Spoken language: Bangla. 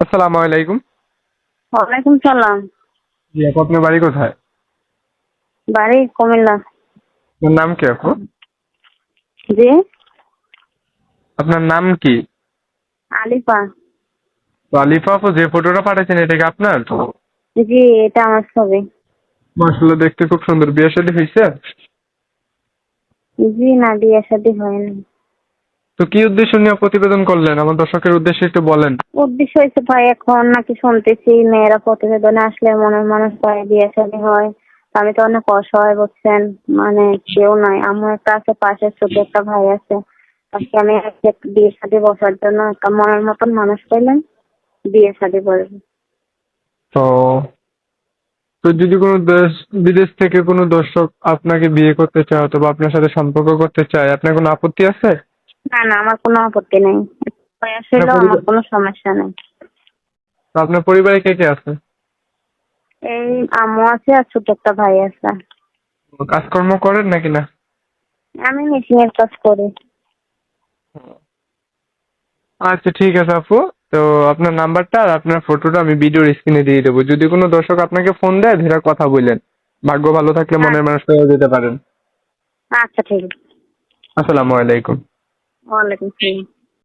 আসসালামু আলাইকুম। ওয়ালাইকুম সালাম। জি আপু আপনার বাড়ি কোথায়? বাড়ি কুমিল্লা। আপনার নাম কি আপু? জি। আপনার নাম কি? আলিফা। তো আলিফা আপু যে ফটোটা পাঠাচ্ছেন এটা কি আপনার জি এটা আমার ছবি। মাসাল্লাহ দেখতে খুব সুন্দর। বিয়ে শাদী হয়েছে জি না বিয়ে শাদী হয়নি। তো কি উদ্দেশ্য নিয়ে প্রতিবেদন করলেন? আমার দর্শকের উদ্দেশ্যে একটু বলেন। উদ্দেশ্য হয়েছে ভাই এখন নাকি শুনতেছি মেয়েরা প্রতিবেদনে আসলে মনের মানুষ পায় বিয়ে শাদী হয়। আমি তো অনেক অসহায় বলছেন মানে কেউ নাই আমার একটা আছে পাশে ছোট একটা ভাই আছে। আজকে আমি বিয়ে শাদী বসার জন্য একটা মনের মতন মানুষ পাইলাম বিয়ে শাদী করব তো তো যদি কোনো দেশ বিদেশ থেকে কোনো দর্শক আপনাকে বিয়ে করতে চায় অথবা আপনার সাথে সম্পর্ক করতে চায় আপনার কোনো আপত্তি আছে? না না আমার কোনো আপত্তি নেই। হলেও আমার কোনো সমস্যা নেই। তো আপনার পরিবারে কে কে আছে? এই আম্মু আছে আর ছোট একটা ভাই আছে। কাজকর্ম করেন নাকি না? আমি মেশিং এর কাজ করি। আচ্ছা ঠিক আছে আপু। তো আপনার নাম্বারটা আর আপনার ফটোটা আমি ভিডিওর স্ক্রিনে দিয়ে দেবো। যদি কোনো দর্শক আপনাকে ফোন দেয় ধীরে কথা বললেন ভাগ্য ভালো থাকলে মনের মানুষ পেয়ে যেতে পারেন। আচ্ছা ঠিক আছে। আসসালামু আলাইকুম। ওয়ালাইকুম সালাম